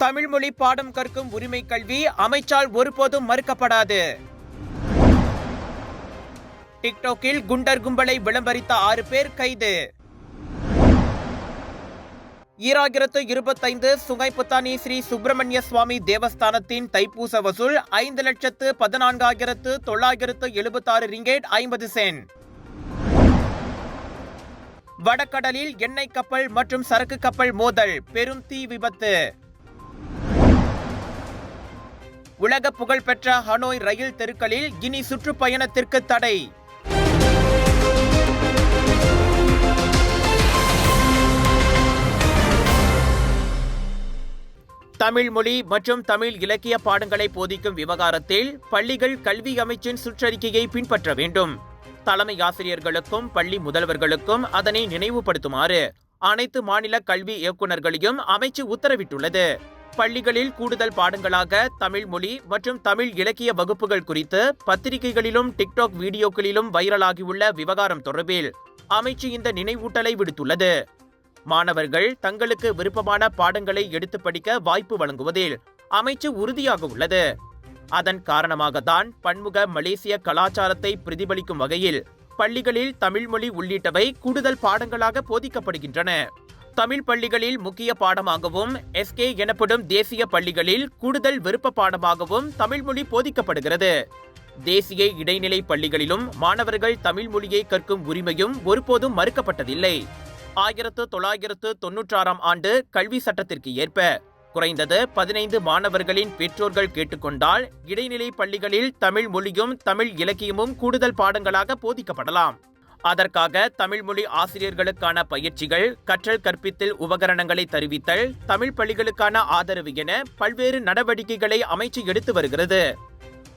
தமிழ் மொழி பாடம் கற்கும் உரிமை கல்வி அமைச்சால் ஒருபோதும் மறுக்கப்படாது. டிக்டாக்கில் குண்டர் கும்பலை விளம்பரித்த ஆறு பேர் கைது. ஈராயிரத்து இருபத்தைந்து சுங்கைப்புத்தானி ஸ்ரீ சுப்பிரமணிய சுவாமி தேவஸ்தானத்தின் தைப்பூச வசூல் ஐந்து லட்சத்து பதினான்காயிரத்து தொள்ளாயிரத்து எழுபத்தாறு ரிங்கேட் ஐம்பது சென்ட் வடகடலில் எண்ணெய் கப்பல் மற்றும் சரக்கு கப்பல் மோதல் பெரும் தீ விபத்து. உலக புகழ்பெற்ற ஹனோய் ரயில் தெருக்களில் இனி சுற்றுப்பயணத்திற்கு தடை. தமிழ் மொழி மற்றும் தமிழ் இலக்கிய பாடங்களை போதிக்கும் விவகாரத்தில் பள்ளிகள் கல்வி அமைச்சின் சுற்றறிக்கையை பின்பற்ற வேண்டும். தலைமை ஆசிரியர்களுக்கும் பள்ளி முதல்வர்களுக்கும் அதனை நினைவுபடுத்துமாறு அனைத்து மாநில கல்வி இயக்குநர்களையும் அமைச்சு உத்தரவிட்டுள்ளது. பள்ளிகளில் கூடுதல் பாடங்களாக தமிழ் மொழி மற்றும் தமிழ் இலக்கிய வகுப்புகள் குறித்து பத்திரிகைகளிலும் டிக்டாக் வீடியோக்களிலும் வைரலாகியுள்ள விவகாரம் தொடர்பில் அமைச்சு இந்த நினைவூட்டலை விடுத்துள்ளது. மாணவர்கள் தங்களுக்கு விருப்பமான பாடங்களை எடுத்து படிக்க வாய்ப்பு வழங்குவதில் அமைச்சு உறுதியாக உள்ளது. அதன் காரணமாகத்தான் பன்முக மலேசிய கலாச்சாரத்தை பிரதிபலிக்கும் வகையில் பள்ளிகளில் தமிழ் மொழி உள்ளிட்டவை கூடுதல் பாடங்களாக போதிக்கப்படுகின்றன. தமிழ் பள்ளிகளில் முக்கிய பாடமாகவும் எஸ்கே எனப்படும் தேசிய பள்ளிகளில் கூடுதல் விருப்ப பாடமாகவும் தமிழ் மொழி போதிக்கப்படுகிறது. தேசிய இடைநிலை பள்ளிகளிலும் மாணவர்கள் தமிழ் மொழியை கற்கும் உரிமையும் ஒருபோதும் மறுக்கப்பட்டதில்லை. ஆயிரத்து தொள்ளாயிரத்து தொன்னூற்றாறாம் ஆண்டு கல்வி சட்டத்திற்கு ஏற்ப குறைந்தது பதினைந்து மாணவர்களின் பெற்றோர்கள் கேட்டுக்கொண்டால் இடைநிலை பள்ளிகளில் தமிழ் மொழியும் தமிழ் இலக்கியமும் கூடுதல் பாடங்களாக போதிக்கப்படலாம். அதற்காக தமிழ் மொழி ஆசிரியர்களுக்கான பயிற்சிகள் கற்றல் கற்பித்தல் உபகரணங்களை தருவித்தல் தமிழ் பள்ளிகளுக்கான ஆதரவு என பல்வேறு நடவடிக்கைகளை அமைச்சு எடுத்து வருகிறது.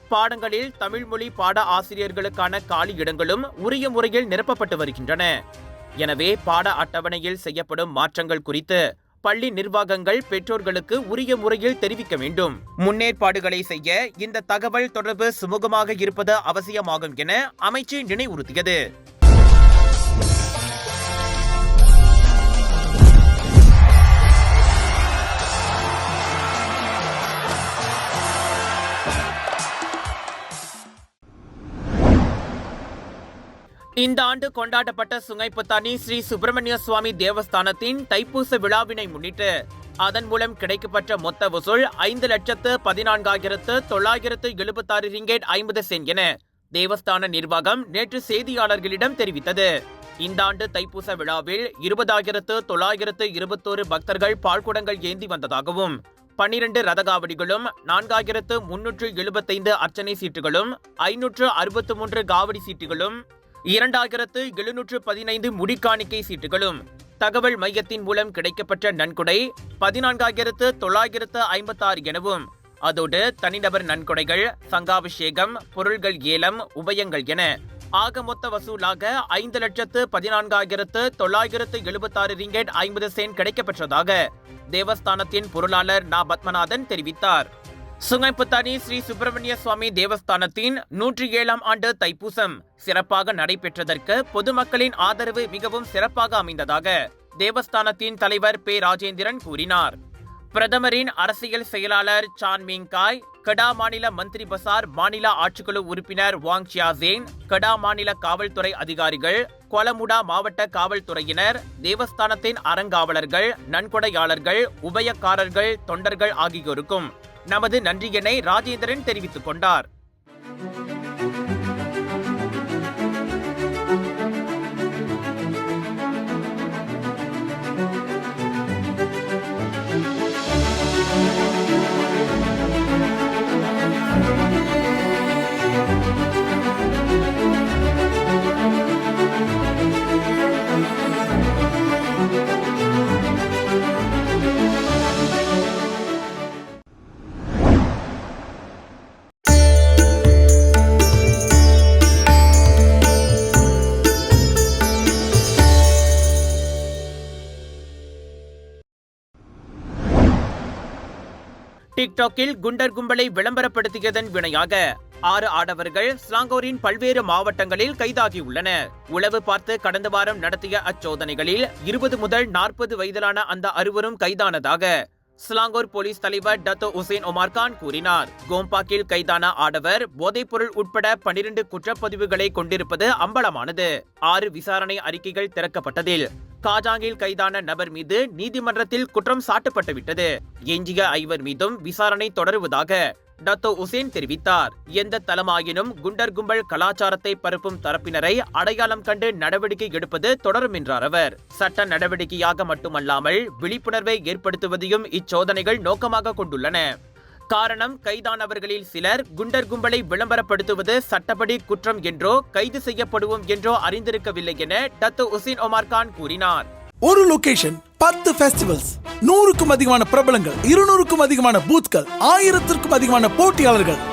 பாடங்களில் தமிழ் மொழி பாட ஆசிரியர்களுக்கான காலி இடங்களும் உரிய முறையில் நிரப்பப்பட்டு வருகின்றன. எனவே பாட அட்டவணையில் செய்யப்படும் மாற்றங்கள் குறித்து பள்ளி நிர்வாகங்கள் பெற்றோர்களுக்கு உரிய முறையில் தெரிவிக்க வேண்டும். முன்னேற்பாடுகளை செய்ய இந்த தகவல் தொடர்பு சுமூகமாக இருப்பது அவசியமாகும் என அமைச்சு நினைவுறுத்தியது. இந்த ஆண்டு கொண்டாடப்பட்ட சுங்கைப்புத்தானி ஸ்ரீ சுப்பிரமணிய சுவாமி தேவஸ்தானத்தின் தைப்பூச விழாவினை முன்னிட்டு அதன் மூலம் கிடைக்கப்பட்ட மொத்த வசூல் ஐந்து லட்சத்து பதினான்காயிரத்து தொள்ளாயிரத்து எழுபத்தாறு ரிங்கேட் ஐம்பது சென்ட் என தேவஸ்தான நிர்வாகம் நேற்று செய்தியாளர்களிடம் தெரிவித்தது. இந்த ஆண்டு தைப்பூச விழாவில் இருபதாயிரத்து தொள்ளாயிரத்து இருபத்தோரு பக்தர்கள் பால்குடங்கள் ஏந்தி வந்ததாகவும் பன்னிரண்டு ரதகாவடிகளும் நான்காயிரத்து முன்னூற்று எழுபத்தைந்து அர்ச்சனை சீட்டுகளும் ஐநூற்று அறுபத்து மூன்று காவடி சீட்டுகளும் இரண்டாயிரத்து எழுநூற்று பதினைந்து முடிக்காணிக்கை சீட்டுகளும். தகவல் மையத்தின் மூலம் கிடைக்கப்பட்ட நன்கொடை பதினான்காயிரத்து தொள்ளாயிரத்து ஐம்பத்தாறு எனவும் அதோடு தனிநபர் நன்கொடைகள் சங்காபிஷேகம் பொருள்கள் ஏலம் உபயங்கள் என ஆக மொத்த வசூலாக ஐந்து லட்சத்து பதினான்காயிரத்து தொள்ளாயிரத்து எழுபத்தாறு ரிங்கெட் ஐம்பது சென்ட் கிடைக்கப்பெற்றதாக தேவஸ்தானத்தின் பொருளாளர் நா பத்மநாதன் தெரிவித்தார். சுங்கைப்புத்தானி ஸ்ரீ சுப்பிரமணிய சுவாமி தேவஸ்தானத்தின் நூற்றி ஏழாம் ஆண்டு தைப்பூசம் சிறப்பாக நடைபெற்றதற்கு பொதுமக்களின் ஆதரவு மிகவும் சிறப்பாக அமைந்ததாக தேவஸ்தானத்தின் தலைவர் பே ராஜேந்திரன் கூறினார். பிரதமரின் அரசியல் செயலாளர் சான் மிங்காய் கடா மாநில மந்திரி பசார் மாநில ஆட்சிக்குழு உறுப்பினர் வாங் சியாசேன் கடா மாநில காவல்துறை அதிகாரிகள் கொலமுடா மாவட்ட காவல்துறையினர் தேவஸ்தானத்தின் அறங்காவலர்கள் நன்கொடையாளர்கள் உபயக்காரர்கள் தொண்டர்கள் ஆகியோருக்கும் நமது நன்றியனை ராஜேந்திரன் தெரிவித்துக் கொண்டார். டிக்டாக்கில் குண்டர் கும்பலை விளம்பரப்படுத்தியதன் வினையாக ஆறு ஆடவர்கள் ஸ்லாங்கோரின் பல்வேறு மாவட்டங்களில் கைதாகியுள்ளனர் உளவு பார்த்து கடந்த வாரம் நடத்திய அச்சோதனைகளில் இருபது முதல் நாற்பது வயதிலான அந்த அறுவரும் கைதானதாக ஸ்லாங்கோர் போலீஸ் தலைவர் டத்தோ உசேன் ஒமார் கான் கூறினார். கோம்பாக்கில் கைதான ஆடவர் போதைப்பொருள் உட்பட பனிரெண்டு குற்றப்பதிவுகளை கொண்டிருப்பது அம்பலமானது. ஆறு விசாரணை அறிக்கைகள் திறக்கப்பட்டதில் காஜாங்கில் கைதான நபர் மீது நீதிமன்றத்தில் குற்றம் சாட்டப்பட்டுவிட்டது. எஞ்சிய ஐவர் மீதும் விசாரணை தொடருவதாக டத்தோ உசேன் தெரிவித்தார். எந்த தளமாயினும் குண்டர் கும்பல் கலாச்சாரத்தை பரப்பும் தரப்பினரை அடையாளம் கண்டு நடவடிக்கை எடுப்பது தொடரும் என்றார் அவர். சட்ட நடவடிக்கையாக மட்டுமல்லாமல் விழிப்புணர்வை ஏற்படுத்துவதையும் இச்சோதனைகள் நோக்கமாக கொண்டுள்ளன. காரணம் கைதானவர்களில் சிலர் குண்டர் கும்பலை விளம்பரப்படுத்துவது சட்டப்படி குற்றம் என்றோ கைது செய்யப்படுவோம் என்றோ அறிந்திருக்கவில்லை என டத்து உசின் ஒமார் கான் கூறினார். ஒரு லொகேஷன் பத்து ஃபெஸ்டிவல்ஸ் நூறுக்கும் அதிகமான பிரபலங்கள் இருநூறுக்கும் அதிகமான பூத்கள் ஆயிரத்திற்கும் அதிகமான போட்டியாளர்கள்.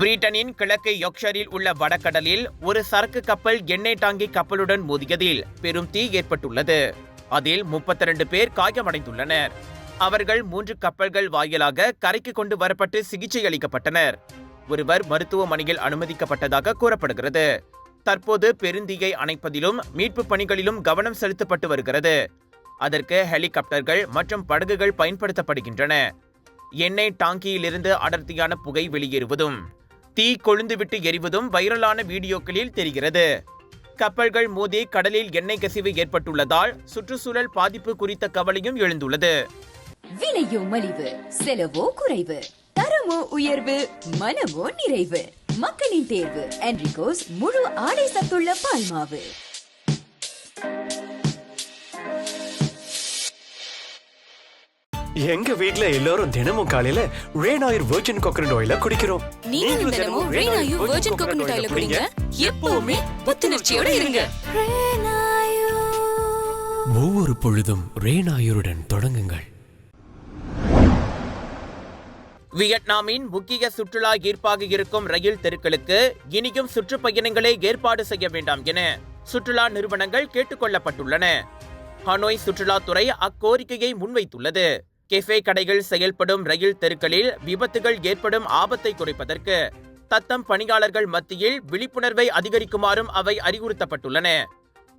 பிரிட்டனின் கிழக்கு யொக்ஷரில் உள்ள வடகடலில் ஒரு சரக்கு கப்பல் எண்ணெய் டாங்கி கப்பலுடன் மோதியதில் பெரும் தீ ஏற்பட்டுள்ளது. அதில் 32 பேர் காயமடைந்துள்ளனர். அவர்கள் மூன்று கப்பல்கள் வாயிலாக கரைக்கு கொண்டு வரப்பட்டு சிகிச்சை அளிக்கப்பட்டனர். ஒருவர் மருத்துவமனையில் அனுமதிக்கப்பட்டதாக கூறப்படுகிறது. தற்போது பெருந்தீயை அணைப்பதிலும் மீட்பு பணிகளிலும் கவனம் செலுத்தப்பட்டு வருகிறது. அதற்கு ஹெலிகாப்டர்கள் மற்றும் படகுகள் பயன்படுத்தப்படுகின்றன. எண்ணெய் டாங்கியிலிருந்து அடர்த்தியான புகை வெளியேறுவதும் தீ கொழுந்துவிட்டு எரிவதும் வைரலான வீடியோக்களில் தெரிகிறது. கப்பல்கள் மோதி கடலில் எண்ணெய் கசிவு ஏற்பட்டுள்ளதால் சுற்றுச்சூழல் பாதிப்பு குறித்த கவலையும் எழுந்துள்ளது. விலையோ மலிவு செலவோ குறைவு தரமோ உயர்வு மனமோ நிறைவு. மக்களின் தேர்வு என்ரிகோஸ் முழு ஆடை சத்துள்ள பால்மாவு. எங்க வீட்ல எல்லாரும் தினமும் காலையில ரெயின் ஆயில் வெர்ஜின் கோகனட் ஆயில குடிக்கிறோம். நீங்களும் தினமும் ரெய்னாயு வெர்ஜின் கோகனட் ஆயில குடிங்க. எப்பவுமே புத்துணர்ச்சியோட இருங்க. ஒவ்வொரு பொழுதும் ரெயின் ஆயுருடன் தொடங்குங்கள். வியட்நாமின் முக்கிய சுற்றுலா ஈர்ப்பாக இருக்கும் ரயில் தெருக்களுக்கு இனியும் சுற்றுப்பயணங்களை ஏற்பாடு செய்ய வேண்டாம் என சுற்றுலா நிறுவனங்கள் கேட்டுக்கொள்ளப்பட்டுள்ளன. ஹனோய் சுற்றுலாத்துறை அக்கோரிக்கையை முன்வைத்துள்ளது. கெஃபே கடைகள் செயல்படும் ரயில் தெருக்களில் விபத்துகள் ஏற்படும் ஆபத்தை குறைப்பதற்கு தத்தம் பணியாளர்கள் மத்தியில் விழிப்புணர்வை அதிகரிக்குமாறும் அவை அறிவுறுத்தப்பட்டுள்ளன.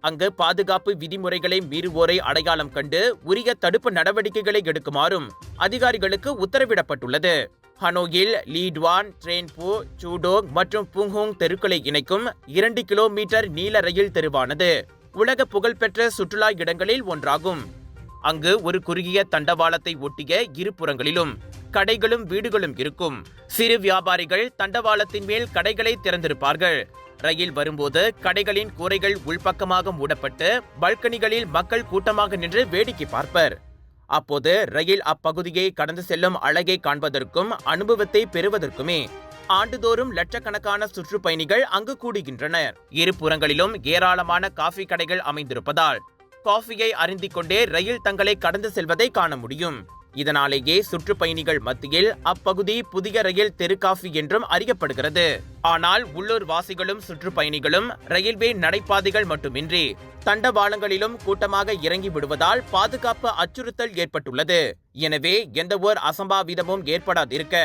அங்கு பாதுகாப்பு விதிமுறைகளை மீறுவோரை அடையாளம் கண்டு உரிய தடுப்பு நடவடிக்கைகளை எடுக்குமாறும் அதிகாரிகளுக்கு உத்தரவிடப்பட்டுள்ளது. ஹனோயில் லீட்வான் ட்ரெயின்பூ சூடோங் மற்றும் புங்ஹோங் தெருக்களை இணைக்கும் இரண்டு கிலோமீட்டர் நீள ரயில் தெருவானது உலக புகழ்பெற்ற சுற்றுலா இடங்களில் ஒன்றாகும். அங்கு ஒரு குறுகிய தண்டவாளத்தை ஒட்டிய இருபுறங்களிலும் கடைகளும் வீடுகளும் இருக்கும். சிறு வியாபாரிகள் தண்டவாளத்தின் மேல் கடைகளை திறந்திருப்பார்கள். ரயில் வரும்போது கடைகளின் கூரைகள் உள்பக்கமாக மூடப்பட்டு பல்கனிகளில் மக்கள் கூட்டமாக நின்று வேடிக்கை பார்ப்பர். அப்போது ரயில் அப்பகுதியை கடந்து செல்லும் அழகை காண்பதற்கும் அனுபவத்தை பெறுவதற்குமே ஆண்டுதோறும் லட்சக்கணக்கான சுற்றுப்பயணிகள் அங்கு கூடுகின்றனர். இரு புறங்களிலும் ஏராளமான காஃபி கடைகள் அமைந்திருப்பதால் காஃபியை அருந்திக் கொண்டே ரயில் தங்களை கடந்து செல்வதை காண முடியும். இதனாலேயே சுற்றுப்பயணிகள் மத்தியில் அப்பகுதி புதிய ரயில் தெரு காஃபி என்றும் அறியப்படுகிறது. ஆனால் உள்ளூர் வாசிகளும் சுற்றுப்பயணிகளும் ரயில்வே நடைபாதைகள் மட்டுமின்றி தண்டவாளங்களிலும் கூட்டமாக இறங்கி விடுவதால் பாதுகாப்பு அச்சுறுத்தல் ஏற்பட்டுள்ளது. எனவே எந்தவோர் அசம்பாவிதமும் ஏற்படாதிருக்க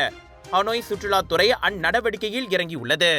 ஹனோய் சுற்றுலாத்துறை அந்நடவடிக்கையில் இறங்கியுள்ளது.